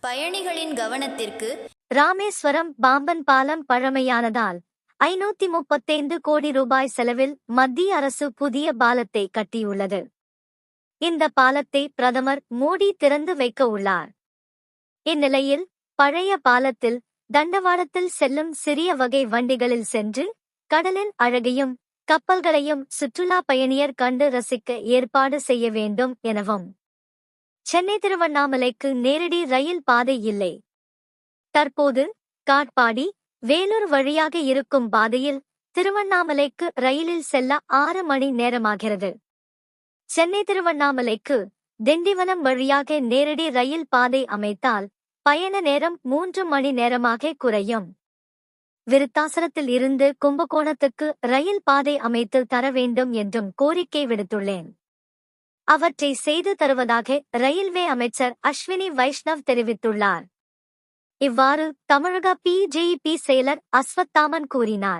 பயணிகளின் கவனத்திற்கு ராமேஸ்வரம் பாம்பன் பாலம் பழமையானதால் ஐநூத்தி முப்பத்தைந்து கோடி ரூபாய் செலவில் மத்திய அரசு புதிய பாலத்தை கட்டியுள்ளது. இந்த பாலத்தை பிரதமர் மோடி திறந்து வைக்க உள்ளார். இந்நிலையில் பழைய பாலத்தில் தண்டவாளத்தில் செல்லும் சிறிய வகை வண்டிகளில் சென்று கடலின் அழகையும் கப்பல்களையும் சுற்றுலா பயணியர் கண்டு ரசிக்க ஏற்பாடு செய்ய வேண்டும் எனவும் சென்னை திருவண்ணாமலைக்கு நேரடி ரயில் பாதை இல்லை. தற்போது காட்பாடி வேலூர் வழியாக இருக்கும் பாதையில் திருவண்ணாமலைக்கு ரயிலில் செல்ல ஆறு மணி நேரமாகிறது. சென்னை திருவண்ணாமலைக்கு திண்டிவனம் வழியாக நேரடி ரயில் பாதை அமைத்தால் பயண நேரம் மூன்று மணி நேரமாக குறையும். விருத்தாசலத்தில் இருந்து கும்பகோணத்துக்கு ரயில் பாதை அமைத்து தர வேண்டும் என்றும் கோரிக்கை விடுத்துள்ளேன். அவற்றை செய்து தருவதாக ரயில்வே அமைச்சர் அஸ்வினி வைஷ்ணவ் தெரிவித்துள்ளார். இவ்வாறு தமிழக பிஜேபி செயலர் அஸ்வத்தாமன் கூறினார்.